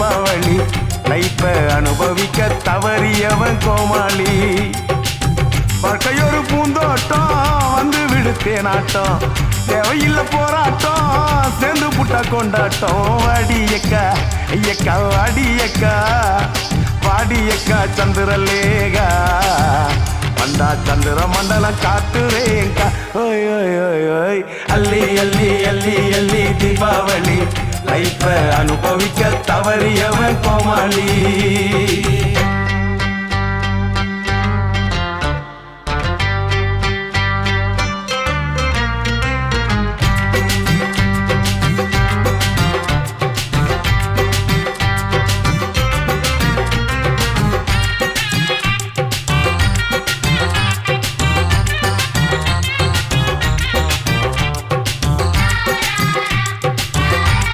தீபாவளி லைஃப அனுபவிக்க தவறியவன் கோமாளி. வாழ்க்கையொரு பூந்தோட்டம் வந்து விடுத்தே நாட்டம். தேவையில்லை போராட்டம் சேர்ந்து புட்டா கொண்டாட்டம். வாடியக்கா ஐயக்கா வாடியக்கா வாடியக்கா சந்திரலேகா வந்தா சந்திர மண்டலம் காத்துறேங்கா. ஓய் ஓய் ஓய் ஓய். அள்ளி அள்ளி அள்ளி அள்ளி தீபாவளி. லைஃப அனுபவிக்க தவறியவன் கோமாளி